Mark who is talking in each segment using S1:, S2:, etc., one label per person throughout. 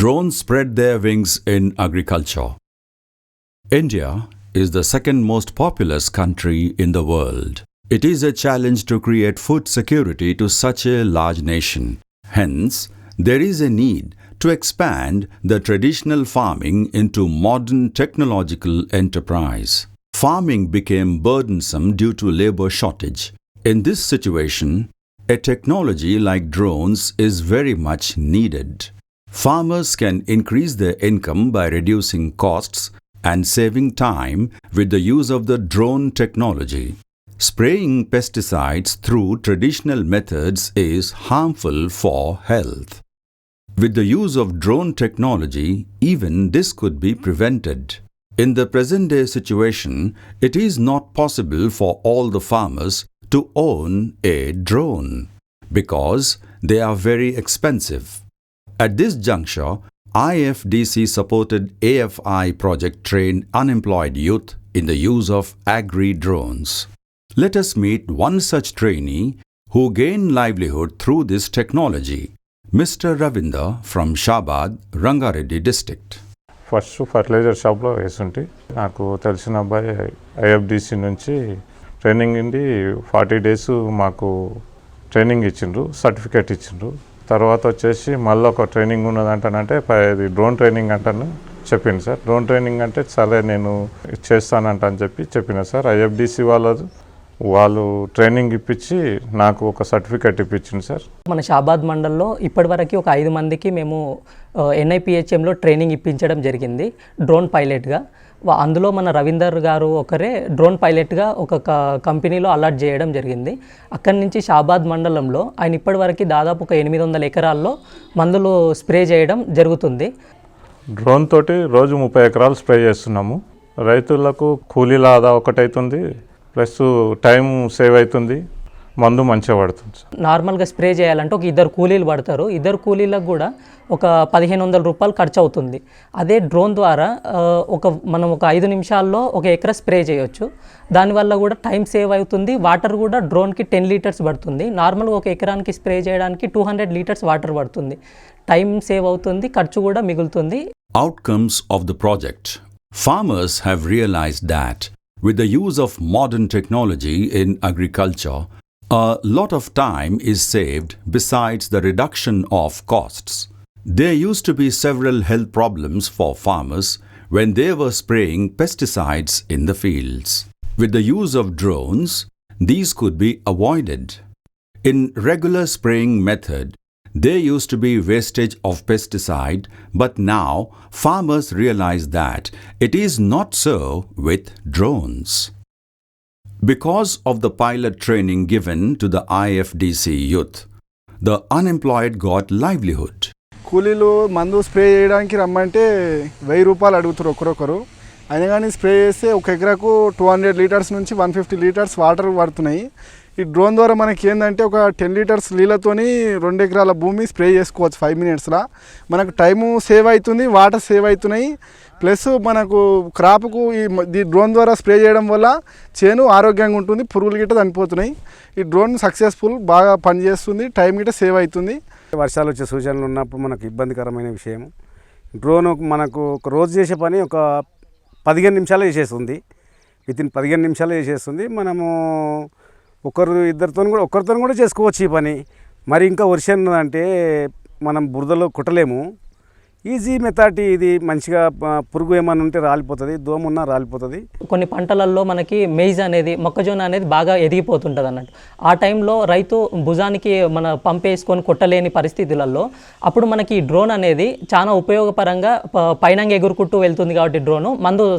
S1: Drones spread their wings in agriculture. India is the second most populous country in the world. It is a challenge to create food security to such a large nation. Hence, there is a need to expand the traditional farming into modern technological enterprise. Farming became burdensome due to labor shortage. In this situation, a technology like drones is very much needed. Farmers can increase their income by reducing costs and saving time with the use of the drone technology. Spraying pesticides through traditional methods is harmful for health. With the use of drone technology, even this could be prevented. In the present day situation, it is not possible for all the farmers to own a drone because they are very expensive. At this juncture, IFDC supported AFI project trained unemployed youth in the use of agri drones. Let us meet one such trainee who gained livelihood through this technology, Mr. Ravinder from Shabad, Rangareddy district.
S2: First fertilizer షాప్లో వేసుంటే నాకు తెలిసిన అబ్బాయి IFDC నుంచి training ఉండి forty days మాకు training ఇచ్చిండ్రు certificate ఇచ్చిండ్రు తర్వాత వచ్చేసి మళ్ళీ ఒక ట్రైనింగ్ ఉన్నదంటానంటే ప- ఇది డ్రోన్ ట్రైనింగ్ అంటాను. చెప్పింది సార్. డ్రోన్ ట్రైనింగ్ అంటే సరే నేను చేస్తానంట అని చెప్పి చెప్పిన సార్. ఐఎఫ్డిసి వాళ్ళది వాళ్ళు ట్రైనింగ్ ఇప్పించి నాకు ఒక సర్టిఫికేట్ ఇప్పించింది సార్.
S3: మన షాబాద్ మండల్లో ఇప్పటివరకు ఒక ఐదు మందికి మేము ఎన్ఐపిహెచ్ఎంలో ట్రైనింగ్ ఇప్పించడం జరిగింది డ్రోన్ పైలట్గా. అందులో మన రవీందర్ గారు ఒకరే డ్రోన్ పైలట్గా ఒక కంపెనీలో అలాట్ చేయడం జరిగింది. అక్కడి నుంచి షాబాద్ మండలంలో ఆయన ఇప్పటివరకు దాదాపు ఒక ఎనిమిది వందల ఎకరాల్లో మందులు స్ప్రే చేయడం జరుగుతుంది.
S2: డ్రోన్ తోటి రోజు ముప్పై ఎకరాలు స్ప్రే చేస్తున్నాము. రైతులకు కూలీల ఆదా ఒకటవుతుంది ప్లస్ టైం సేవ్ అవుతుంది మందు మంచిగా పడుతుంది సార్.
S3: నార్మల్గా స్ప్రే చేయాలంటే ఒక ఇద్దరు కూలీలు పడతారు. ఇద్దరు కూలీలకు కూడా ఒక పదిహేను వందల రూపాయలు ఖర్చు అవుతుంది అదే డ్రోన్ ద్వారా ఒక మనం ఒక ఐదు నిమిషాల్లో ఒక ఎకరా స్ప్రే చేయొచ్చు. దానివల్ల కూడా టైం సేవ్ అవుతుంది. వాటర్ కూడా డ్రోన్కి టెన్ లీటర్స్ పడుతుంది. నార్మల్గా ఒక ఎకరానికి స్ప్రే చేయడానికి టూ హండ్రెడ్ లీటర్స్ వాటర్ పడుతుంది. టైం సేవ్ అవుతుంది ఖర్చు కూడా మిగులుతుంది.
S1: Outcomes of the project. Farmers have realized that with the use of modern technology in agriculture, a lot of time is saved besides the reduction of costs. There used to be several health problems for farmers when they were spraying pesticides in the fields. With the use of drones, these could be avoided. In regular spraying method, there used to be wastage of pesticide, but now farmers realize that it is not so with drones. Because of the pilot training given to the IFDC youth, the unemployed got livelihood.
S4: కూలీలు మందు spray చేయడానికి రమ్మంటే వెయ్యి రూపాయలు అడుగుతారు ఒకరొకరు అయినా కానీ స్ప్రే చేస్తే ఒక ఎకరాకు టూ హండ్రెడ్ లీటర్స్ నుంచి వన్ ఫిఫ్టీ లీటర్స్ వాటర్ పడుతున్నాయి ఈ డ్రోన్ ద్వారా మనకి ఏంటంటే ఒక టెన్ లీటర్స్ నీళ్ళతోని రెండు ఎకరాల భూమి స్ప్రే చేసుకోవచ్చు ఫైవ్ మినిట్స్లో మనకు టైము సేవ్ అవుతుంది వాటర్ సేవ్ అవుతున్నాయి ప్లస్ మనకు క్రాప్కు ఈ ఈ డ్రోన్ ద్వారా స్ప్రే చేయడం వల్ల చేను ఆరోగ్యంగా ఉంటుంది పురుగులు గిట్ట చనిపోతున్నాయి. ఈ డ్రోన్ సక్సెస్ఫుల్ బాగా పనిచేస్తుంది టైం గిట్ట సేవ్ అవుతుంది
S5: వర్షాలు వచ్చే సూచనలు ఉన్నప్పుడు మనకు ఇబ్బందికరమైన విషయం డ్రోన్ మనకు ఒక రోజు చేసే పని ఒక పదిహేను నిమిషాలు చేసేస్తుంది విత్ ఇన్ పదిహేను నిమిషాలు చేసేస్తుంది మనము ఒకరు ఇద్దరితో కూడా ఒకరితో కూడా చేసుకోవచ్చు ఈ పని. మరి ఇంకా వర్షం అంటే మనం బురదలో కుట్టలేము. ఈజీ మెథడ్ ఇది మంచిగా పురుగు ఏమైనా ఉంటే రాలిపోతుంది దోమ ఉన్నా రాలిపోతుంది.
S3: కొన్ని పంటలలో మనకి మెయిజ్ అనేది మొక్కజొన్న అనేది బాగా ఎదిగిపోతుంటుంది అన్నట్టు. ఆ టైంలో రైతు భుజానికి మన పంప్ వేసుకొని కొట్టలేని పరిస్థితులలో అప్పుడు మనకి ఈ డ్రోన్ అనేది చాలా ఉపయోగపరంగా ప- పైనంగా ఎగురుకుంటూ వెళ్తుంది కాబట్టి డ్రోను. మందు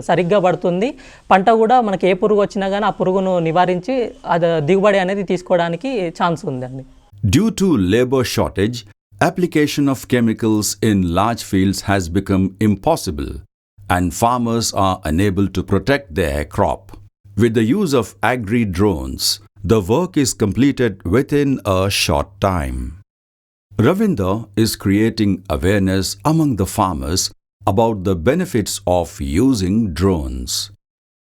S3: సరిగ్గా పడుతుంది. పంట కూడా మనకి ఏ పురుగు వచ్చినా కానీ ఆ పురుగును నివారించి అది దిగుబడి అనేది తీసుకోవడానికి ఛాన్స్ ఉందండి.
S1: Due to labor shortage, application of chemicals in large fields has become impossible and farmers are unable to protect their crop. With the use of agri drones, the work is completed within a short time. Ravinder is creating awareness among the farmers about the benefits of using drones.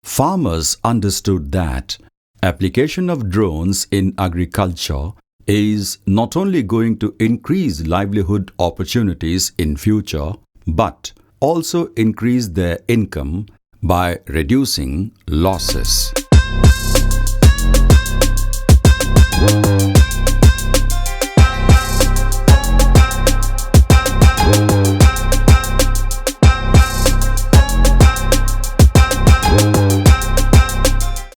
S1: Farmers understood that application of drones in agriculture is not only going to increase livelihood opportunities in future but also increase their income by reducing losses.